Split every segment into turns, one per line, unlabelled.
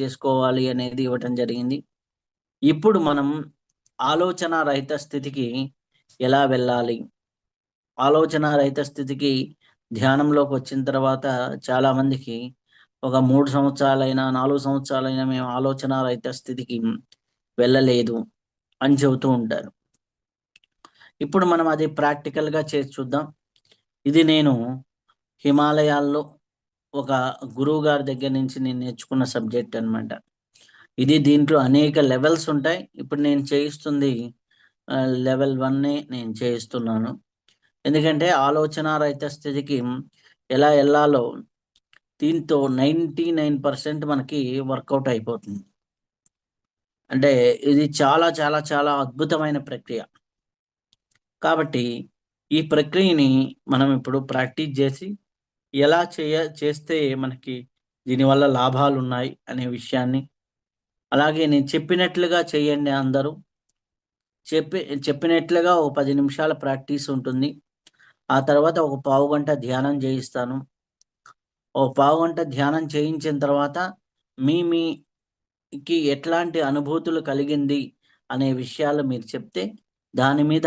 చేసుకోవాలి అనేది ఇవ్వటం జరిగింది. ఇప్పుడు మనం ఆలోచన రహిత స్థితికి ఎలా వెళ్ళాలి? ఆలోచన రహిత స్థితికి ధ్యానంలోకి వచ్చిన తర్వాత చాలా మందికి ఒక మూడు సంవత్సరాలైనా నాలుగు సంవత్సరాలైనా మేము ఆలోచన రహిత స్థితికి వెళ్ళలేదు అని చెబుతూ ఉంటారు. ఇప్పుడు మనం అది ప్రాక్టికల్గా చేసి చూద్దాం. ఇది నేను హిమాలయాల్లో ఒక గురువు గారి దగ్గర నుంచి నేను నేర్చుకున్న సబ్జెక్ట్ అనమాట ఇది దీంట్లో అనేక లెవెల్స్ ఉంటాయి. ఇప్పుడు నేను చేయిస్తుంది లెవెల్ వన్నే నేను చేయిస్తున్నాను. ఎందుకంటే ఆలోచన రహిత స్థితికి ఎలా వెళ్ళాలో దీంతో నైంటీ నైన్ పర్సెంట్ మనకి వర్కౌట్ అయిపోతుంది. అంటే ఇది చాలా చాలా చాలా అద్భుతమైన ప్రక్రియ. కాబట్టి ఈ ప్రక్రియని మనం ఇప్పుడు ప్రాక్టీస్ చేసి ఎలా చేయ చేస్తే మనకి దీనివల్ల లాభాలు ఉన్నాయి అనే విషయాన్ని. అలాగే నేను చెప్పినట్లుగా చేయండి అందరూ. చెప్పి చెప్పినట్లుగా ఒక పది నిమిషాల ప్రాక్టీస్ ఉంటుంది. ఆ తర్వాత ఒక పావు గంట ధ్యానం చేయిస్తాను. ఒక పావు గంట ధ్యానం చేయించిన తర్వాత మీ మీకి ఎట్లాంటి అనుభూతులు కలిగింది అనే విషయాలు మీరు చెప్తే దాని మీద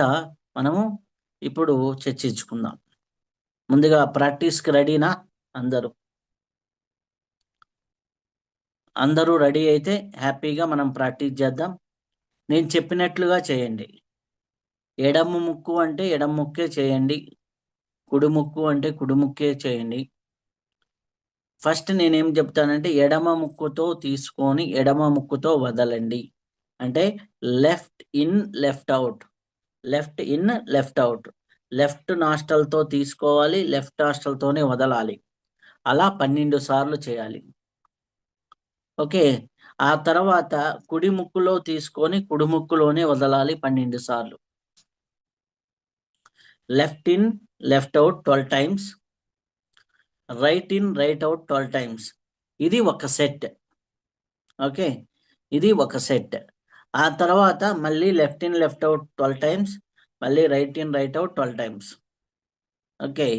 మనము ఇప్పుడు చర్చించుకుందాం. ముందుగా ప్రాక్టీస్కి రెడీనా? అందరూ. అందరూ రెడీ అయితే హ్యాపీగా మనం ప్రాక్టీస్ చేద్దాం. నేను చెప్పినట్లుగా చేయండి. ఎడమ ముక్కు అంటే ఎడమ ముక్కే చేయండి. కుడి ముక్కు అంటే కుడి ముక్కే చేయండి. ఫస్ట్ నేనేం చెప్తానంటే ఎడమ ముక్కుతో తీసుకొని ఎడమ ముక్కుతో వదలండి. అంటే left in left out. Left in left out. Left నాస్టల్తో తీసుకోవాలి లెఫ్ట్ నాస్టల్తోనే వదలాలి. అలా పన్నెండు సార్లు చేయాలి. ఓకే ఆ తర్వాత కుడి ముక్కులో తీసుకొని కుడి ముక్కులోనే వదలాలి పన్నెండు సార్లు. Left in left out twelve times. Right in right out twelve times. ఇది ఒక సెట్. ఓకే ఇది ఒక సెట్. ఆ తర్వాత మళ్ళీ left in left out twelve times. మళ్ళీ right in right out twelve times okay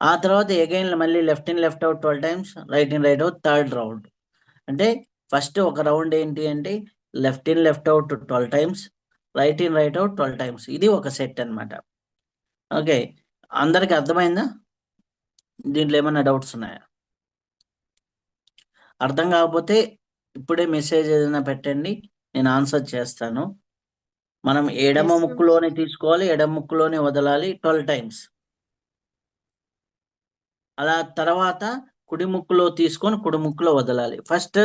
ఆ తర్వాత ఎగైన్ మళ్ళీ left in left out twelve times right in right out third round అంటే ఫస్ట్ ఒక రౌండ్ ఏంటి అంటే left in left out twelve times right in right out twelve times ఇది ఒక set అన్నమాట. ఓకే అందరికి అర్థమైందా? దీంట్లో ఏమైనా డౌట్స్ ఉన్నాయా? అర్థం కాకపోతే ఇప్పుడే మెసేజ్ ఏదైనా పెట్టండి నేను ఆన్సర్ చేస్తాను. మనం ఎడమ. ముక్కులోనే తీసుకోవాలి ఎడమ ముక్కులోనే వదలాలి ట్వెల్వ్ టైమ్స్ అలా తర్వాత కుడి ముక్కులో తీసుకొని కుడి ముక్కులో వదలాలి. ఫస్ట్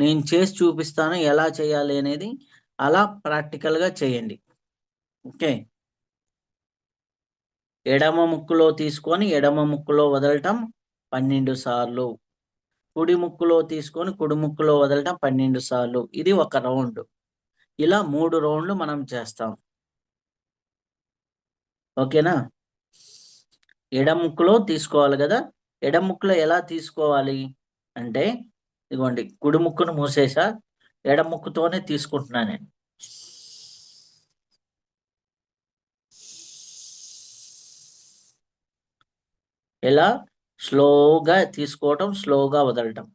నేను చేసి చూపిస్తాను ఎలా చేయాలి అనేది. అలా ప్రాక్టికల్గా చేయండి. ఓకే ఎడమ ముక్కులో తీసుకొని ఎడమ ముక్కులో వదలటం పన్నెండు సార్లు. కుడి ముక్కులో తీసుకొని కుడి ముక్కులో వదలటం పన్నెండు సార్లు. ఇది ఒక రౌండ్. ఇలా మూడు రౌండ్లు మనం చేస్తాం. ఓకేనా? ఎడముక్కులో తీసుకోవాలి కదా? ఎడముక్కులో ఎలా తీసుకోవాలి? అంటే ఇదిగోండి కుడి ముక్కును మూసేసా ఎడముక్కుతోనే తీసుకుంటున్నా నేను. ఎలా? స్లోగా తీసుకోవటం స్లోగా వదలటం.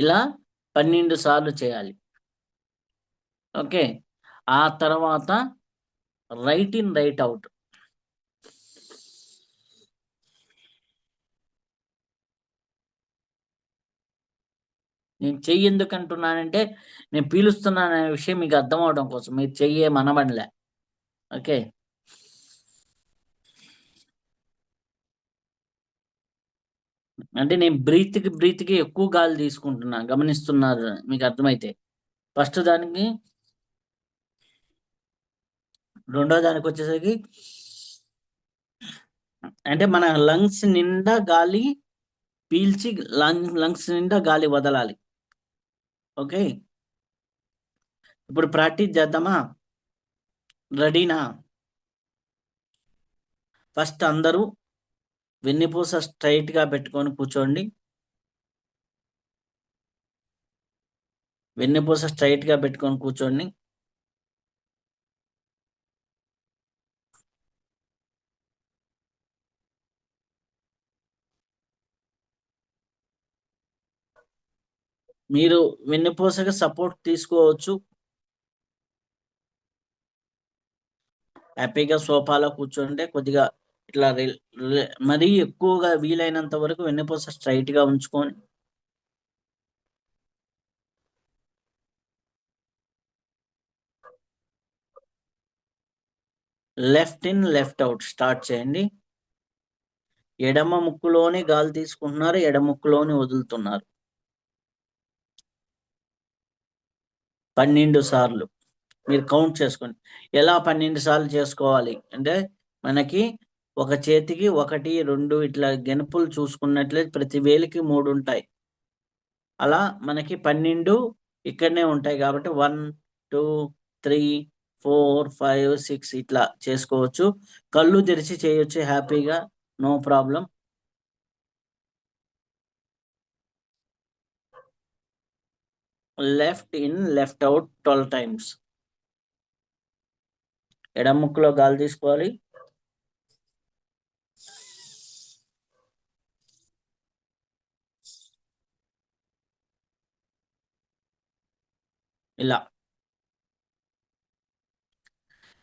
ఇలా పన్నెండు సార్లు చేయాలి. ఓకే? ఆ తర్వాత రైట్ ఇన్ రైట్ అవుట్ నేను చెయ్యి ఎందుకు అంటున్నానంటే నేను పీలుస్తున్నాను అనే విషయం మీకు అర్థం అవడం కోసం. మీరు చెయ్యే మనబడిలే ఓకే? అంటే నేను బ్రీత్కి బ్రీత్కి ఎక్కువ గాలి తీసుకుంటున్నా గమనిస్తున్నారు మీకు అర్థమైతే. ఫస్ట్ దానికి రెండో దానికి వచ్చేసరికి అంటే మన లంగ్స్ నిండా గాలి పీల్చి లంగ్ లంగ్స్ నిండా గాలి వదలాలి. ఓకే? ఇప్పుడు ప్రాక్టీస్ చేద్దామా? రెడీనా? ఫస్ట్ అందరూ వెన్నుపూస స్ట్రైట్గా పెట్టుకొని కూర్చోండి. వెన్నుపూస స్ట్రైట్గా పెట్టుకొని కూర్చోండి. మీరు వెన్నుపూసకి సపోర్ట్ తీసుకోవచ్చు. హ్యాపీగా సోఫాలో కూర్చుంటే కొద్దిగా ఇట్లా మరీ ఎక్కువగా వీలైనంత వరకు వెన్నుపూస స్ట్రైట్గా ఉంచుకొని left in left out start చేయండి. ఎడమ ముక్కులోనే గాలి తీసుకుంటున్నారు ఎడమ ముక్కులోనే వదులుతున్నారు. పన్నెండు సార్లు. మీరు కౌంట్ చేసుకోండి. ఎలా పన్నెండు సార్లు చేసుకోవాలి? అంటే మనకి ఒక చేతికి ఒకటి రెండు ఇట్లా గెనుపులు చూసుకున్నట్లే ప్రతి వేలికి మూడు ఉంటాయి. అలా మనకి పన్నెండు ఇక్కడనే ఉంటాయి కాబట్టి one two three four five six ఇట్లా చేసుకోవచ్చు. కళ్ళు తెరిచి చేయొచ్చు హ్యాపీగా no problem. Left in left out twelve times. ఎడమ ముక్కులో గాలి తీసుకోవాలి. ఇలా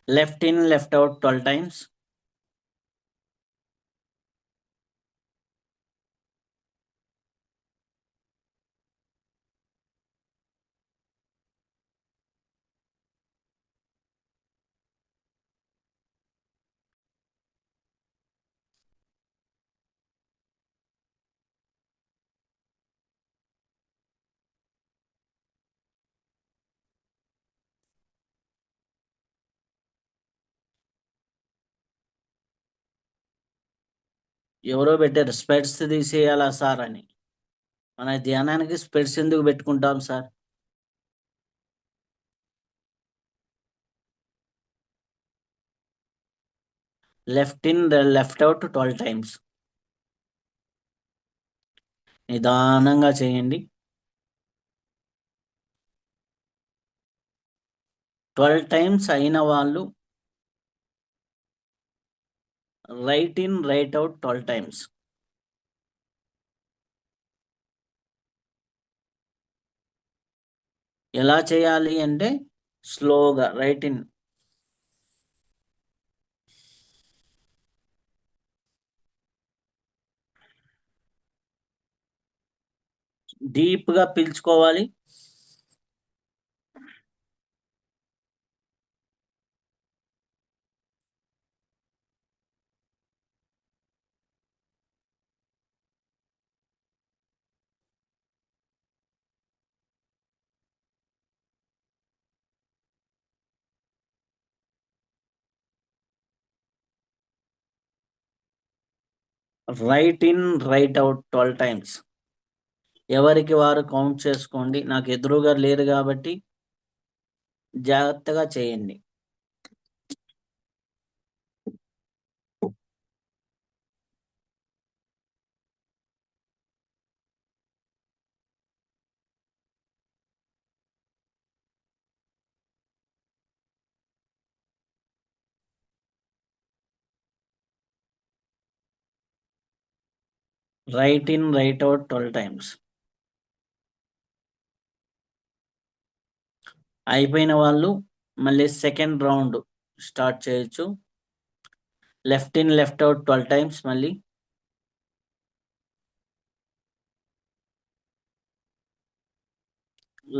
left in left out twelve times ఎవరో పెట్టారు. స్పెడ్స్ తీసేయాలా సార్ అని. మన ధ్యానానికి స్పెడ్స్ ఎందుకు పెట్టుకుంటాం sir? Left in left out twelve times. నిదానంగా చేయండి. ట్వెల్వ్ టైమ్స్ అయిన వాళ్ళు right in right out twelve times ఎలా చేయాలి అంటే స్లోగా రైట్ ఇన్ డీప్గా పీల్చుకోవాలి. Right in right out twelve times ఎవరికి వారు కౌంట్ చేసుకోండి. నాకు ఎదురుగా లేరు కాబట్టి జాగ్రత్తగా చేయండి. Right in right out twelve times అయిపోయిన వాళ్ళు మళ్ళీ సెకండ్ రౌండ్ స్టార్ట్ చేయొచ్చు. Left in left out twelve times మళ్ళీ.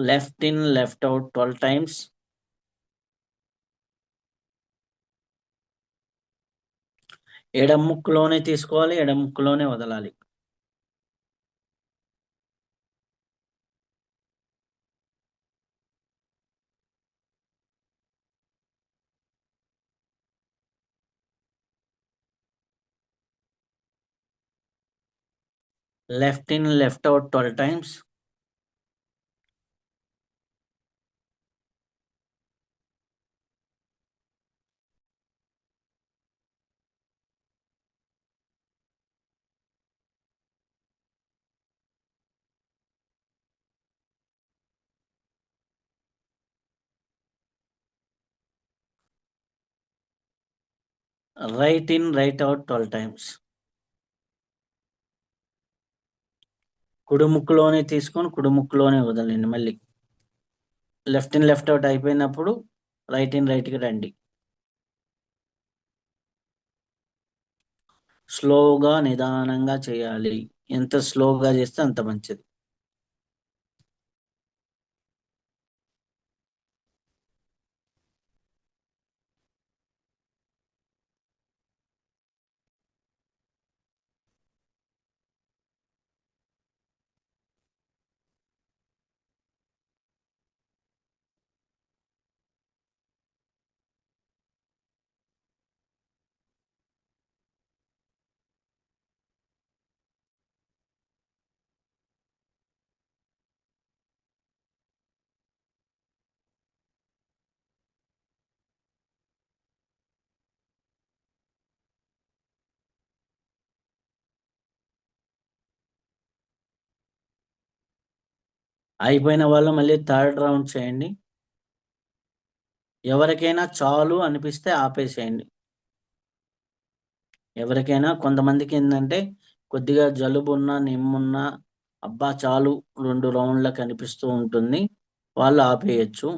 Left in left out twelve times ఎడముక్కులోనే తీసుకోవాలి ఎడముక్కులోనే వదలాలి. left in left out 12 times. Right in right out 12 times. కుడుముక్కులోనే తీసుకొని కుడుముక్కులోనే వదలండి మళ్ళీ. లెఫ్ట్ ఇన్ లెఫ్ట్ అవుట్ అయిపోయినప్పుడు రైట్ ఇన్ రైట్కి రండి. స్లోగా నిదానంగా చేయాలి. ఎంత స్లోగా చేస్తే అంత మంచిది. అయిపోయిన వాళ్ళు మళ్ళీ థర్డ్ రౌండ్ చేయండి. ఎవరికైనా చాలు అనిపిస్తే ఆపేసేయండి. ఎవరికైనా కొంతమందికి ఏంటంటే కొద్దిగా జలుబు ఉన్నా నిమ్మున్నా అబ్బా చాలు రెండు రౌండ్ల కనిపిస్తూ ఉంటుంది. వాళ్ళు ఆపేయచ్చు.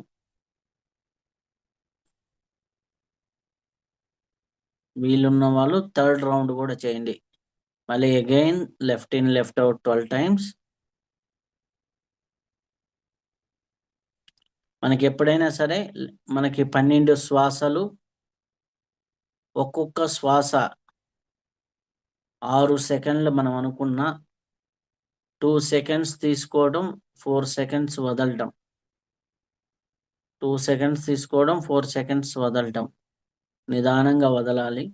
వీళ్ళున్న వాళ్ళు థర్డ్ రౌండ్ కూడా చేయండి. మళ్ళీ again left in left out twelve times. మనకి ఎప్పుడైనా సరే మనకి పన్నెండు శ్వాసలు ఒక్కొక్క శ్వాస ఆరు సెకండ్లు మనం అనుకున్న టూ సెకండ్స్ తీసుకోవడం ఫోర్ సెకండ్స్ వదలటం టూ సెకండ్స్ తీసుకోవడం ఫోర్ సెకండ్స్ వదలటం నిదానంగా వదలాలి.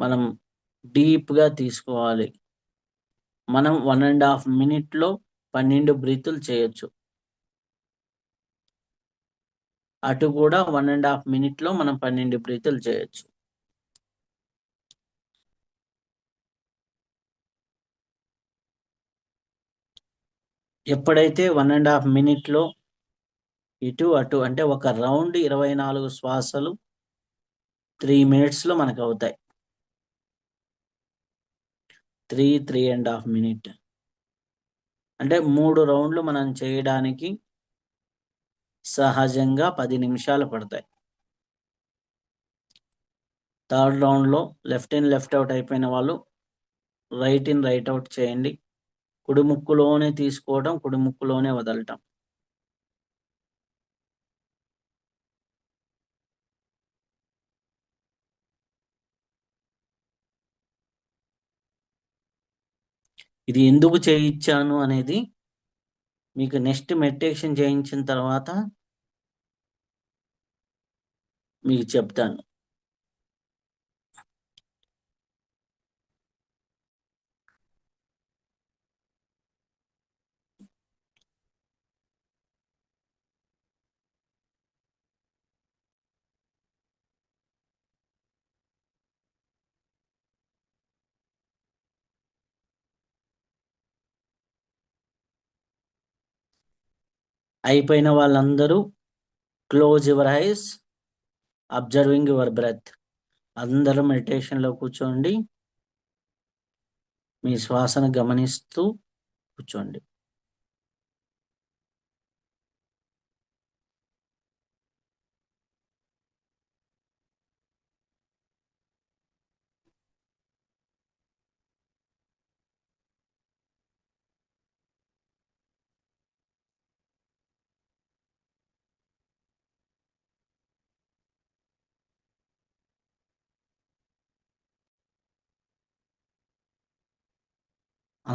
మనం డీప్గా తీసుకోవాలి. మనం వన్ అండ్ హాఫ్ మినిట్లో పన్నెండు బ్రీతులు చేయొచ్చు. అటు కూడా వన్ అండ్ హాఫ్ మినిట్లో మనం పన్నెండు బ్రీతులు చేయొచ్చు. ఎప్పుడైతే వన్ అండ్ హాఫ్ మినిట్లో ఇటు అటు అంటే ఒక రౌండ్ ఇరవై నాలుగు శ్వాసలు త్రీ మినిట్స్లో మనకు అవుతాయి. Three three and half minute. అంటే మూడు రౌండ్లు మనం చేయడానికి సహజంగా పది నిమిషాలు పడతాయి. థర్డ్ రౌండ్లో లెఫ్ట్ ఇన్ లెఫ్ట్ అవుట్ అయిపోయిన వాళ్ళు రైట్ ఇన్ రైట్ అవుట్ చేయండి. కుడిముక్కులోనే తీసుకోవడం కుడిముక్కులోనే వదలటం. ఇది ఎందుకు చేయించాను అనేది మీకు నెక్స్ట్ మెడిటేషన్ చేయించిన తర్వాత మీకు చెప్తాను. అయిపోయిన వాళ్ళందరూ close your eyes. Observing your breath అందరూ మెడిటేషన్లో కూర్చోండి. మీ శ్వాసను గమనిస్తూ కూర్చోండి.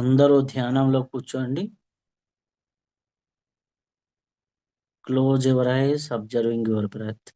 అందరూ ధ్యానంలో కూర్చోండి. Close your eyes observing your breath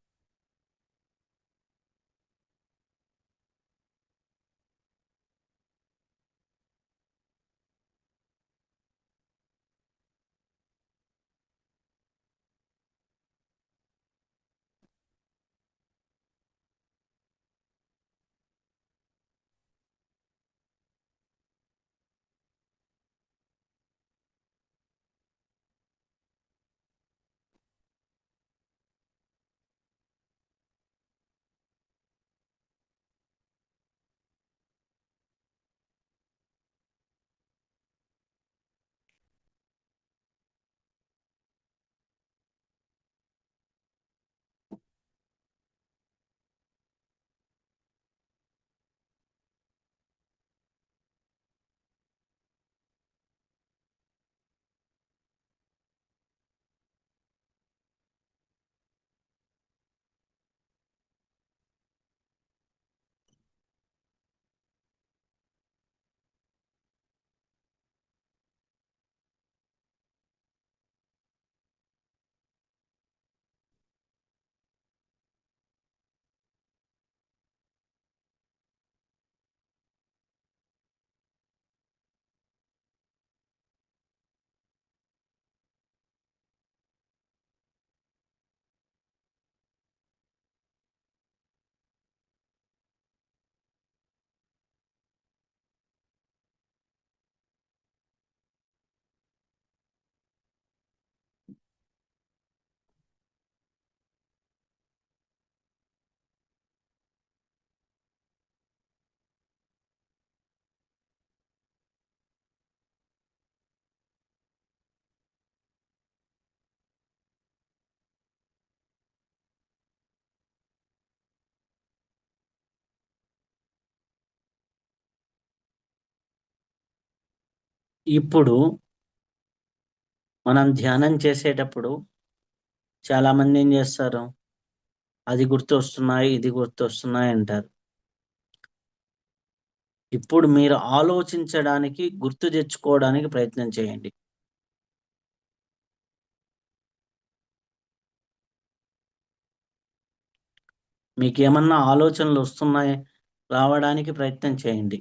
ఇప్పుడు మనం ధ్యానం చేసేటప్పుడు చాలామంది ఏం చేస్తారు? అది గుర్తొస్తున్నాయి ఇది గుర్తొస్తున్నాయి అంటారు. ఇప్పుడు మీరు ఆలోచించడానికి గుర్తు తెచ్చుకోవడానికి ప్రయత్నం చేయండి. మీకు ఏమన్నా ఆలోచనలు వస్తున్నాయి? రావడానికి ప్రయత్నం చేయండి.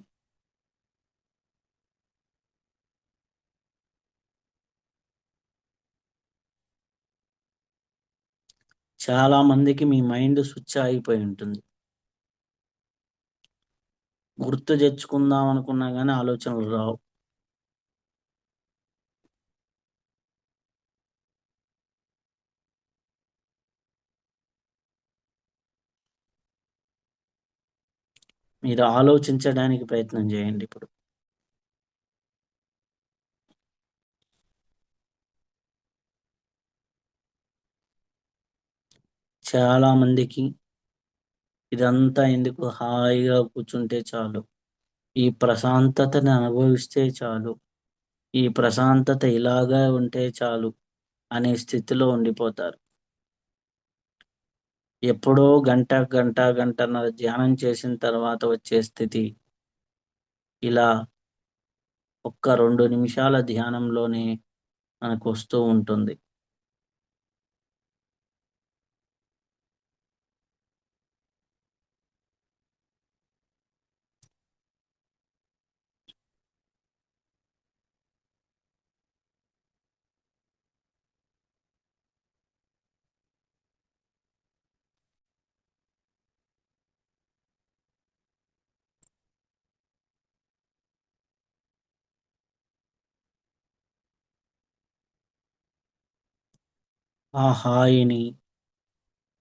చాలా మందికి మీ మైండ్ స్విచ్ అయిపోయి ఉంటుంది. గుర్తు తెచ్చుకుందాం అనుకున్నా కానీ ఆలోచనలు రావు. మీరు ఆలోచించడానికి ప్రయత్నం చేయండి ఇప్పుడు. చాలా మందికి ఇదంతా ఎందుకు హాయిగా కూర్చుంటే చాలు. ఈ ప్రశాంతతని అనుభవిస్తే చాలు. ఈ ప్రశాంతత ఇలాగా ఉంటే చాలు అనే స్థితిలో ఉండిపోతారు. ఎప్పుడో గంట గంట గంటన్నర ధ్యానం చేసిన తర్వాత వచ్చే స్థితి. ఇలా ఒక్క రెండు నిమిషాల ధ్యానంలోనే మనకు వస్తూ ఉంటుంది. ఆ హాయిని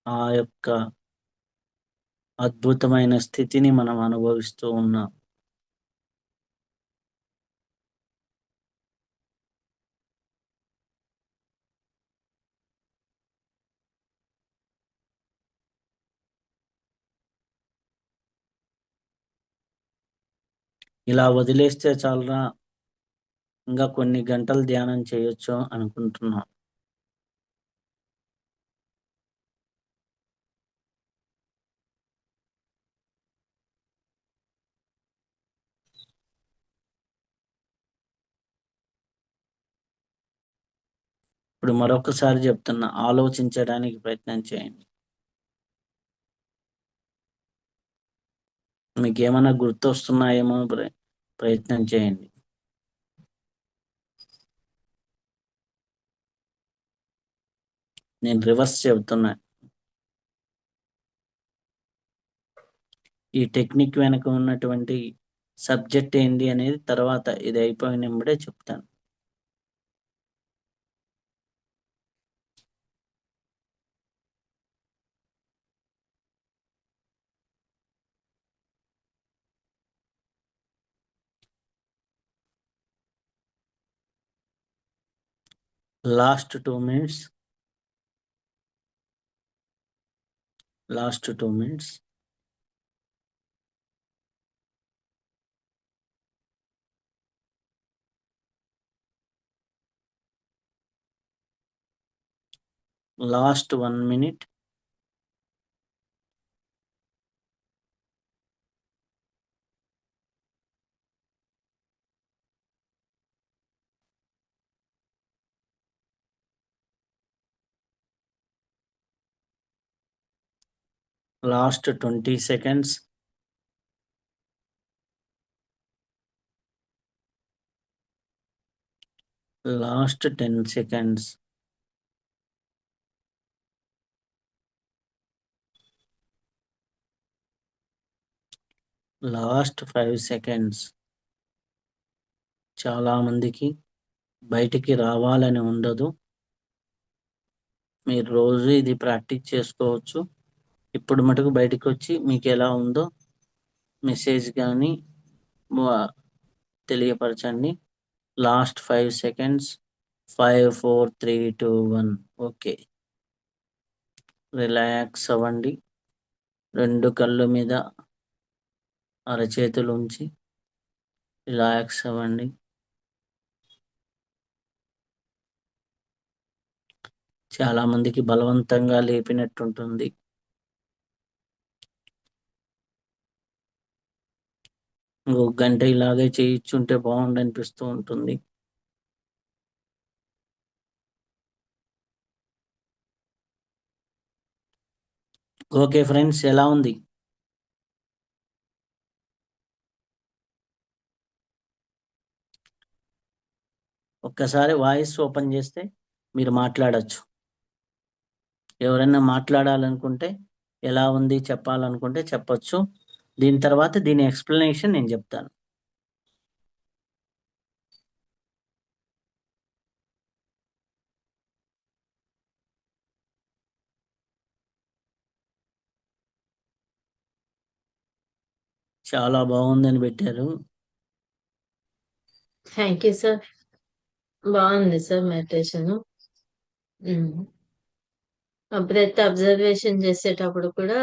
ఆ యొక్క అద్భుతమైన స్థితిని మనం అనుభవిస్తూ ఉన్నాం. ఇలా వదిలేస్తే చాలరా ఇంకా కొన్ని గంటలు ధ్యానం చేయొచ్చు అనుకుంటున్నాం. ఇప్పుడు మరొకసారి చెప్తున్నా ఆలోచించడానికి ప్రయత్నం చేయండి. మీకు ఏమైనా గుర్తొస్తున్నాయేమో ప్ర- ప్రయత్నం చేయండి. నేను రివర్స్ చెబుతున్నా. ఈ టెక్నిక్ వెనక ఉన్నటువంటి సబ్జెక్ట్ ఏంటి అనేది తర్వాత ఇది అయిపోయినప్పుడే చెప్తాను. last two minutes. Last two minutes. Last one minute. Last twenty seconds. Last ten seconds. Last five seconds. చాలా మందికి బయటికి రావాలని ఉండదు. మీరు రోజు ఇది ప్రాక్టీస్ చేసుకోవచ్చు. ఇప్పుడు మటుకు బయటకు వచ్చి మీకు ఎలా ఉందో మెసేజ్ కానీ తెలియపరచండి. Last five seconds five four three two one okay relax అవ్వండి. రెండు కళ్ళు మీద అరచేతులు ఉంచి రిలాక్స్ అవ్వండి. చాలామందికి బలవంతంగా లేపినట్టుంటుంది. ఇంకొక గంట ఇలాగే చేయించుంటే బాగుండు అనిపిస్తూ ఉంటుంది. ఓకే ఫ్రెండ్స్ ఎలా ఉంది? ఒక్కసారి వాయిస్ ఓపెన్ చేస్తే మీరు మాట్లాడచ్చు. ఎవరైనా మాట్లాడాలనుకుంటే ఎలా ఉంది చెప్పాలనుకుంటే చెప్పచ్చు. దీని తర్వాత దీని ఎక్స్ప్లెనేషన్ నేను చెప్తాను. చాలా బాగుందని పెట్టారు.
థ్యాంక్ యూ సార్ బాగుంది సార్ మెడిటేషన్ బ్రెత్ అబ్జర్వేషన్ చేసేటప్పుడు కూడా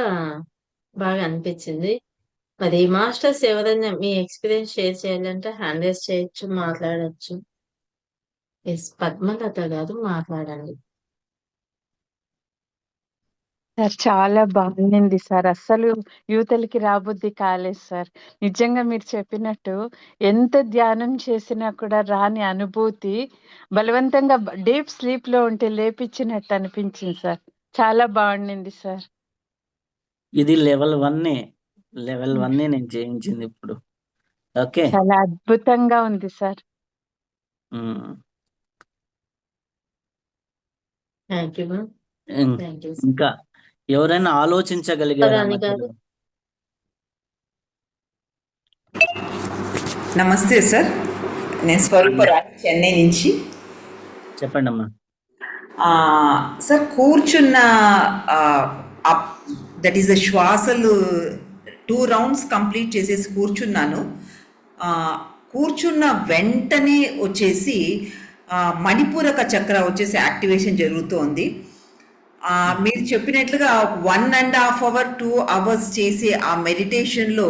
బాగా అనిపించింది. మరి మాస్టర్స్ ఎవరైనా మీ ఎక్స్పీరియన్స్ షేర్ చేయాలంటే హ్యాండ్ రేస్ చేయొచ్చు మాట్లాడచ్చు. ఎస్ పద్మలత గారు మాట్లాడండి.
సార్ చాలా బాగుంది సార్. అస్సలు యువతలకి రాబుద్ది కాలేదు సార్. నిజంగా మీరు చెప్పినట్టు ఎంత ధ్యానం చేసినా కూడా రాని అనుభూతి బలవంతంగా డీప్ స్లీప్లో ఉంటే లేపించినట్టు అనిపించింది సార్. చాలా బాగుండింది సార్.
ఇది లెవెల్ వన్నే. లెవెల్ వన్నే నేను చేయించింది ఇప్పుడు. ఓకే.
చాలా అద్భుతంగా ఉంది sir.
Thank you thank you
ఇంకా ఎవరైనా ఆలోచించగలిగారా.
నమస్తే సార్. నేను స్వరూపరాణి చెన్నై నుంచి.
చెప్పండి అమ్మా
ఆ, సార్ కూర్చున్న దట్ ఈస్ ద శ్వాసలు టూ రౌండ్స్ కంప్లీట్ చేసేసి కూర్చున్నాను. కూర్చున్న వెంటనే వచ్చేసి మణిపూరక చక్ర వచ్చేసి యాక్టివేషన్ జరుగుతోంది. మీరు చెప్పినట్లుగా one and half hour two hours చేసే ఆ మెడిటేషన్లో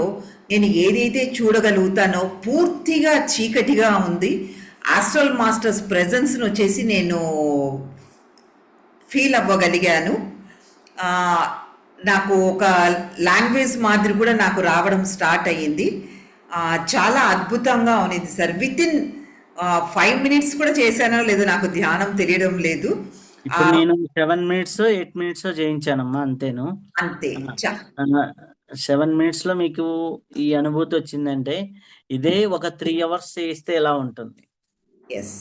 నేను ఏదైతే చూడగలుగుతానో పూర్తిగా చీకటిగా ఉంది. ఆస్ట్రల్ మాస్టర్స్ ప్రెజెన్స్ను వచ్చేసి నేను ఫీల్ అవ్వగలిగాను. నాకు ఒక లాంగ్వేజ్ మాదిరి కూడా నాకు రావడం స్టార్ట్ అయ్యింది. చాలా అద్భుతంగా ఉన్నది sir. Within five minutes కూడా చేశానో లేదో నాకు ధ్యానం తెలియడం లేదు.
నేను సెవెన్ మినిట్స్ ఎయిట్ మినిట్స్ చేయించానమ్మా అంతేను.
అంతే
సెవెన్ మినిట్స్లో మీకు ఈ అనుభూతి వచ్చిందంటే ఇదే ఒక త్రీ అవర్స్ చేస్తే ఎలా ఉంటుంది?
ఎస్.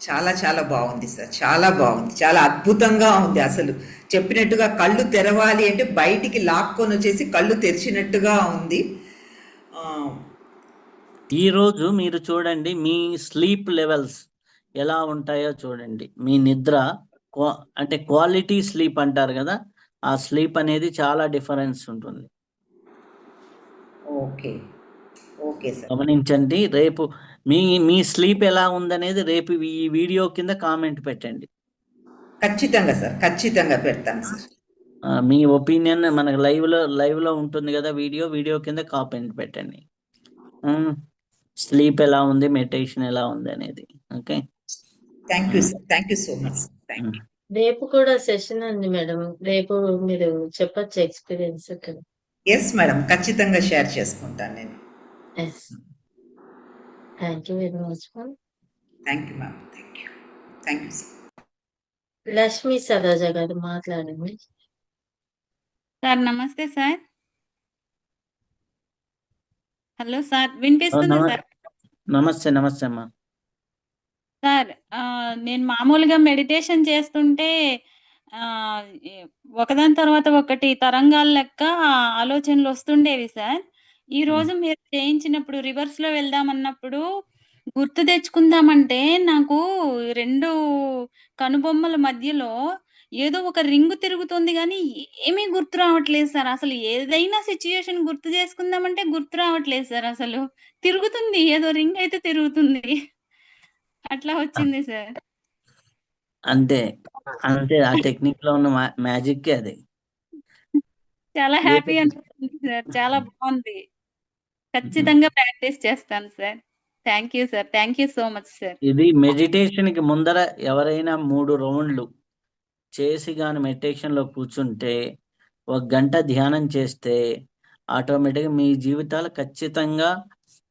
చాలా చాలా బాగుంది సార్. చాలా బాగుంది. చాలా అద్భుతంగా ఉంది అసలు. చెప్పినట్టుగా కళ్ళు తెరవాలి అంటే బయటికి లాక్కొని వచ్చేసి కళ్ళు తెరిచినట్టుగా ఉంది. ఆ,
ఈ రోజు మీరు చూడండి మీ స్లీప్ లెవెల్స్ ఎలా ఉంటాయో చూడండి. మీ నిద్ర అంటే క్వాలిటీ స్లీప్ అంటారు కదా ఆ స్లీప్ అనేది చాలా డిఫరెన్స్ ఉంటుంది.
ఓకే. Okay sir.
గమనించండి రేపు మీ మీ స్లీప్ ఎలా ఉందనేది రేపు ఈ వీడియో కింద కామెంట్ పెట్టండి.
ఖచ్చితంగా సార్ ఖచ్చితంగా పెడతాను సార్.
మీ ఒపీనియన్ మనకు లైవ్లో లైవ్లో ఉంటుంది కదా వీడియో వీడియో కింద కామెంట్ పెట్టండి. స్లీప్ ఎలా ఉంది మెడిటేషన్ ఎలా ఉంది అనేది okay?
Thank you sir thank you so much thank you.
రేపు కూడా సెషన్ ఉంది మేడం రేపు మీరు చెప్పచ్చు ఎక్స్పీరియన్స్.
ఎస్ మేడం ఖచ్చితంగా షేర్ చేసుకుంటాను నేను.
Yes thank you very much ma'am
thank you ma'am thank you thank you sir
Lakshmi Saroja garu మాట్లాడండి.
సార్ నమస్తే సార్ హలో సార్ వినిపిస్తుందా సార్
నమస్తే నమస్తే అమ్మా.
సార్ నేను మామూలుగా మెడిటేషన్ చేస్తుంటే ఒకదాని తర్వాత ఒకటి తరంగాల లెక్క ఆలోచనలు వస్తుండేవి సార్ ఈ రోజు మీరు చేయించినప్పుడు రివర్స్లో వెళ్దామన్నప్పుడు గుర్తు తెచ్చుకుందామంటే నాకు రెండు కనుబొమ్మల మధ్యలో ఏదో ఒక రింగు తిరుగుతుంది కానీ ఏమీ గుర్తు రావట్లేదు సార్. అసలు ఏదైనా సిచ్యుయేషన్ గుర్తు చేసుకుందామంటే గుర్తు రావట్లేదు సార్ అసలు. తిరుగుతుంది ఏదో రింగ్ అయితే తిరుగుతుంది. అట్లా వచ్చింది సార్.
అంతే అంతే ఆ టెక్నిక్లో ఉన్న మ్యాజిక్ అది.
చాలా హ్యాపీ? అనిపిస్తుంది సార్. చాలా బాగుంది. ఖచ్చితంగా ప్రాక్టీస్ చేస్తాను sir. Thank you sir. Thank you so much sir.
ఇది మెడిటేషన్కి ముందర ఎవరైనా మూడు రౌండ్లు చేసి కానీ మెడిటేషన్లో కూర్చుంటే ఒక గంట ధ్యానం చేస్తే ఆటోమేటిక్గా మీ జీవితాలు ఖచ్చితంగా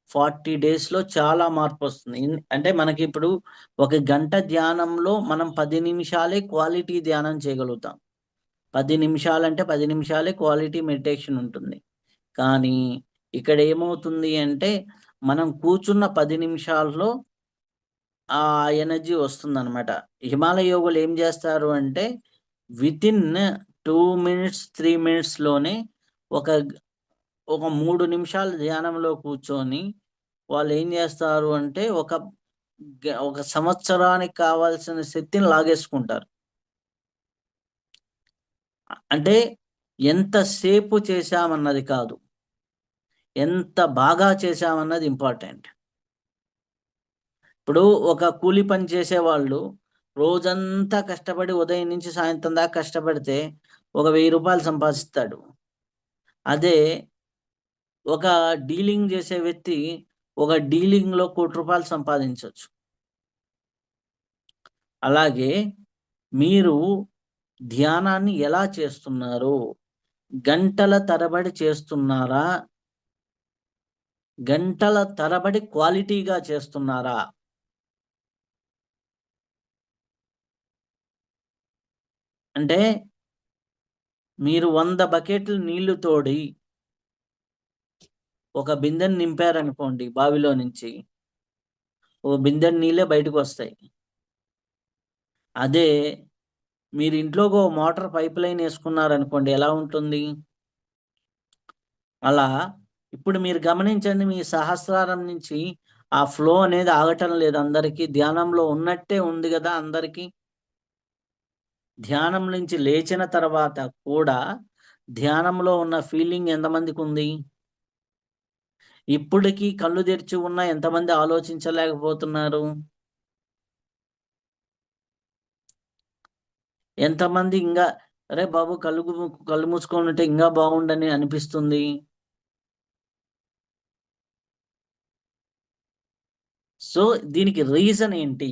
ఫార్టీ డేస్లో చాలా మార్పు వస్తుంది. అంటే మనకి ఇప్పుడు ఒక గంట ధ్యానంలో మనం పది నిమిషాలే క్వాలిటీ ధ్యానం చేయగలుగుతాం. పది నిమిషాలంటే పది నిమిషాలే క్వాలిటీ మెడిటేషన్ ఉంటుంది. కానీ ఇక్కడ ఏమవుతుంది అంటే మనం కూర్చున్న పది నిమిషాల్లో ఆ ఎనర్జీ వస్తుందన్నమాట. హిమాలయ యోగులు ఏం చేస్తారు అంటే within two minutes three మినిట్స్లోనే ఒక ఒక మూడు నిమిషాలు ధ్యానంలో కూర్చొని వాళ్ళు ఏం చేస్తారు అంటే ఒక ఒక సంవత్సరానికి కావాల్సిన శక్తిని లాగేసుకుంటారు. అంటే ఎంతసేపు చేశామన్నది కాదు. ఎంత బాగా చేశామన్నది ఇంపార్టెంట్. ఇప్పుడు ఒక కూలి పని చేసే వాళ్ళు రోజంతా కష్టపడి ఉదయం నుంచి సాయంత్రం దాకా కష్టపడితే ఒక వెయ్యి రూపాయలు సంపాదిస్తాడు. అదే ఒక డీలింగ్ చేసే వ్యక్తి ఒక డీలింగ్లో కోటి రూపాయలు సంపాదించవచ్చు అలాగే మీరు ధ్యానాన్ని ఎలా చేస్తున్నారు? గంటల తరబడి చేస్తున్నారా? గంటల తరబడి క్వాలిటీగా చేస్తున్నారా? అంటే మీరు వంద బకెట్లు నీళ్ళు తోడి ఒక బిందెని నింపారనుకోండి బావిలో నుంచి ఓ బిందె నీళ్ళే బయటకు వస్తాయి అదే మీరు ఇంట్లోకి ఓ మోటార్ పైప్ లైన్ వేసుకున్నారనుకోండి ఎలా ఉంటుంది? అలా ఇప్పుడు మీరు గమనించండి మీ సహస్రారం నుంచి ఆ ఫ్లో అనేది ఆగటం లేదు. అందరికీ ధ్యానంలో ఉన్నట్టే ఉంది కదా అందరికీ. ధ్యానం నుంచి లేచిన తర్వాత కూడా ధ్యానంలో ఉన్న ఫీలింగ్ ఎంతమందికి ఉంది? ఇప్పటికీ కళ్ళు తెరిచి ఉన్న ఎంతమంది ఆలోచించలేకపోతున్నారు? ఎంతమంది ఇంకా అరే బాబు కళ్ళు కళ్ళు మూసుకొని ఉంటే ఇంకా బాగుండని అనిపిస్తుంది? సో దీనికి రీజన్ ఏంటి?